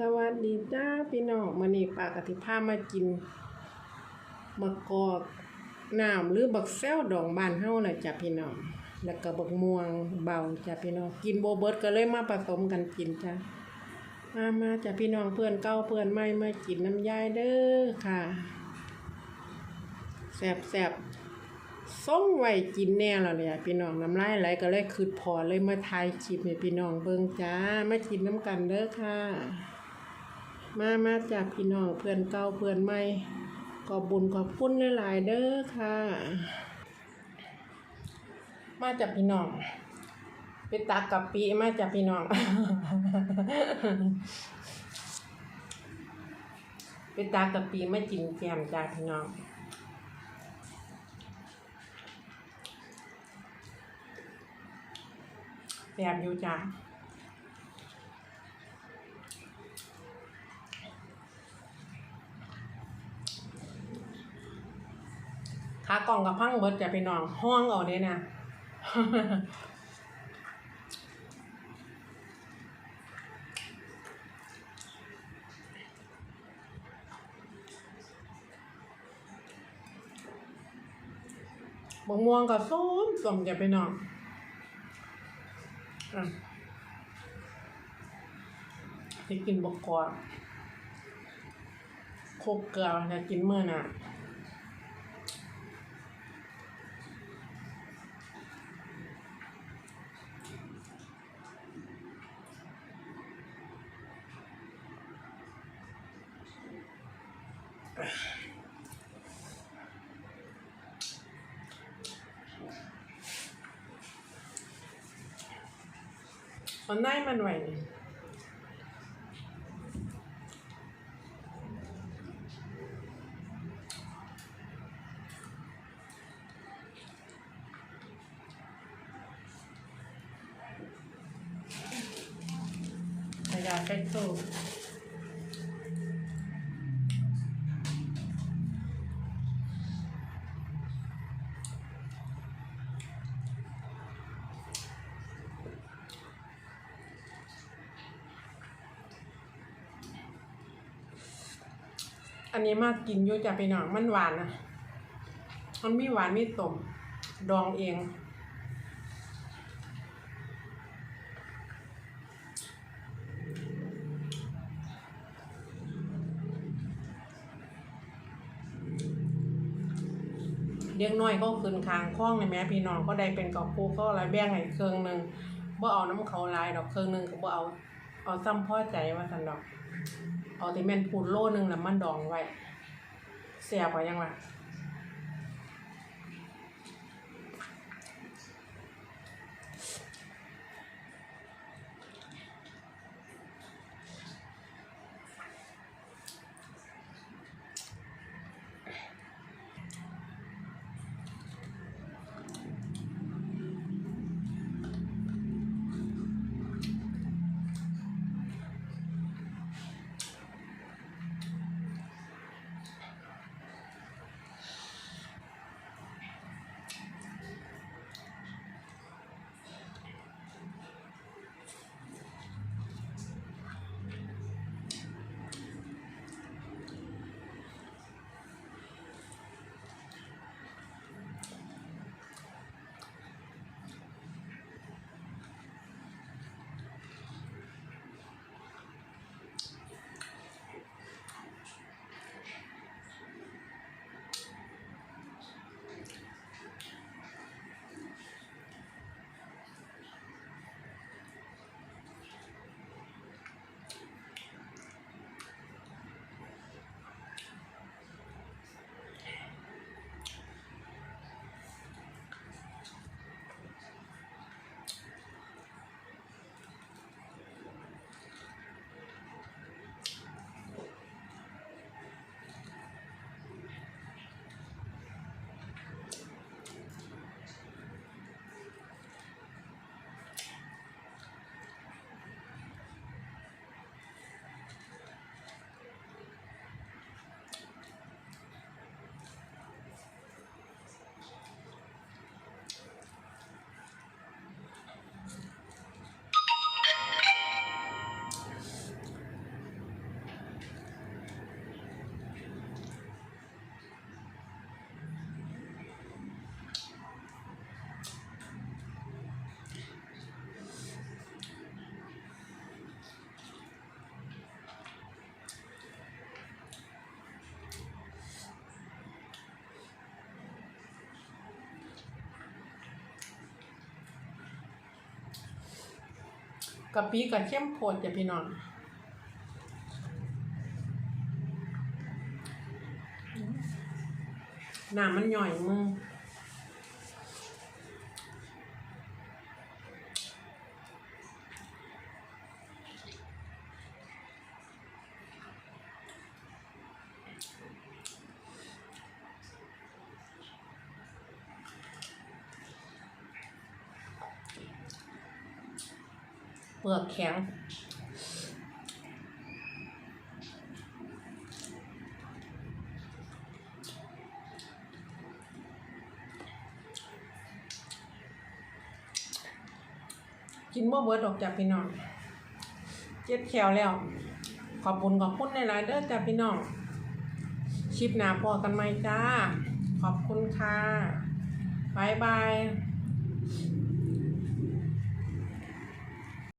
สวัสดีจ้าพี่น้องมื้อนี้ปากติพามากินมะกอกน้ำหรือบักแซวดองบ้านเฮาน่ะจ้ะพี่น้องแล้วก็บักม่วงเบาจ้ะพี่น้องกินโบเบิร์ดก็เลยมาผสมกันกินจ้ะมามาจ้ะพี่น้องเพื่อนเก่าเพื่อนใหม่มากินน้ำยายเด้อค่ะแซ่บๆส่งไว้กินแน่แล้วเลยพี่น้องน้ำลายไหลก็เลยคืดพอเลยมาถ่ายคลิปให้พี่น้องเบิ่งจ้ามากินน้ำกันเด้อค่ะ มามาจากพี่น้องเพื่อนเก่าเพื่อนใหม่ขอบบุญขอบคุณหลายๆเด้อค่ะ มาจากพี่น้องไปตักกับปีมาจากพี่น้องไปตักกับปีไมากินแกมจ้าพี่น้องแซ่บอยู่จ้ะากล่องกับพังเบิดจะไปนอนห้องเอาเด้นะบะม่วงกับส้มส้มจะไปนอนอะจะกินบกกอกโคกเกลือจะกินเมื่อน่ะ มันได้มันไหวนี่ขยะใส่ตู้ อันนี้มากกินยู่จะไปหน่อยมันหวานนะมันมีหวานมีตมดองเองเด็กน้อยก็ขึ้นคางคล้องเลยแม่พี่น้องก็ได้เป็นกอบปูก็อะไรแบ่งให้เครื่องหนึ่งบ่เอาน้ำเขาลายดอกเครื่องหนึ่งก็บ่เอาเอาซ้ำพ่อใจว่าสันดอก เอาที่แม่นพูนโลหนึงแล้วมันดองไว้เสียบไว้ยังวะ กะปิกับเข้มโพดจ้ะพี่น้องน้ำมันหน่อยมือ เปลือกแข็งกินบ่เบิดดอกจ้ะพี่น้องเจ็ดแขวแล้ว ขอบคุณขอบคุณในหลายเด้อจ้ะพี่น้องคลิปหน้าพอกันไหมจ้า ขอบคุณค่ะบายบาย